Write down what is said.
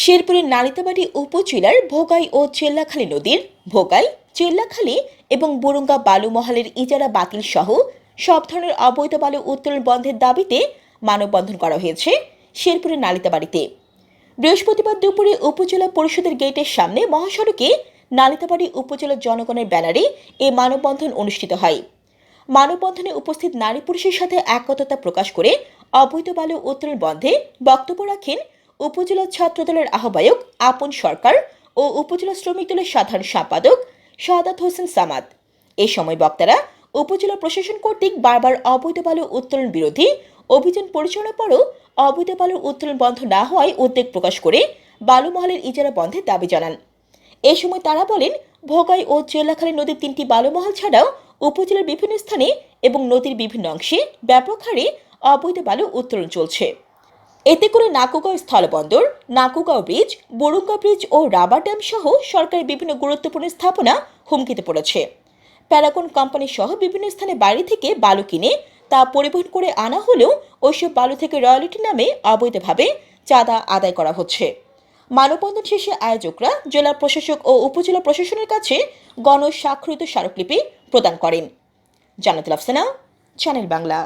শেরপুরের নালিতাবাড়ি উপজেলার ভোগাই ও চেল্লাখালী নদীর ভোগাই, চেল্লাখালী এবং বুরুঙ্গা বালুমহালের ইজারা বাতিল সহ সব ধরনের অবৈধ বালু উত্তোলন বন্ধের দাবিতে মানববন্ধন করা হয়েছে শেরপুরের নালিতাবাড়িতে বৃহস্পতিবার দুপুরে উপজেলা পরিষদের গেটের সামনে মহাসড়কে নালিতাবাড়ি উপজেলার জনগণের ব্যানারে এ মানববন্ধন অনুষ্ঠিত হয়। মানববন্ধনে উপস্থিত নারী পুরুষের সাথে একতা প্রকাশ করে অবৈধ বালু উত্তোলন বন্ধে বক্তব্য রাখেন উপজেলা ছাত্রদলের আহ্বায়ক আপন সরকার ও উপজেলা শ্রমিক দলের সাধারণ সম্পাদক সাদাত হোসেন সামাদ। এ সময় বক্তারা উপজেলা প্রশাসন কর্তৃক বারবার অবৈধ বালু উত্তোলন বিরোধী অভিযান পরিচালনার পরও অবৈধ বালুর উত্তোলন বন্ধ না হওয়ায় উদ্বেগ প্রকাশ করে বালু মহলের ইজারা বন্ধের দাবি জানান। এ সময় তারা বলেন, ভোগাই ও চেল্লাখালী নদীর তিনটি বালুমহল ছাড়াও উপজেলার বিভিন্ন স্থানে এবং নদীর বিভিন্ন অংশে ব্যাপক হারে অবৈধ বালু উত্তোলন চলছে। এতে করে নাকুগাঁও স্থলবন্দর, নাকুগাঁও ব্রিজ, বরুঙ্গা ব্রিজ ও রাবার ড্যাম সহ সরকারের বিভিন্ন গুরুত্বপূর্ণ স্থাপনা হুমকিতে পড়েছে। প্যারাগন কোম্পানি সহ বিভিন্ন স্থানে বাড়ি থেকে বালু কিনে তা পরিবহন করে আনা হলেও ওইসব বালু থেকে রয়্যালিটি নামে অবৈধভাবে চাঁদা আদায় করা হচ্ছে। মানববন্ধন শেষে আয়োজকরা জেলা প্রশাসক ও উপজেলা প্রশাসনের কাছে গণস্বাক্ষরিত স্মারকলিপি প্রদান করেন। জানাতুল আফসানা, চ্যানেল বাংলা।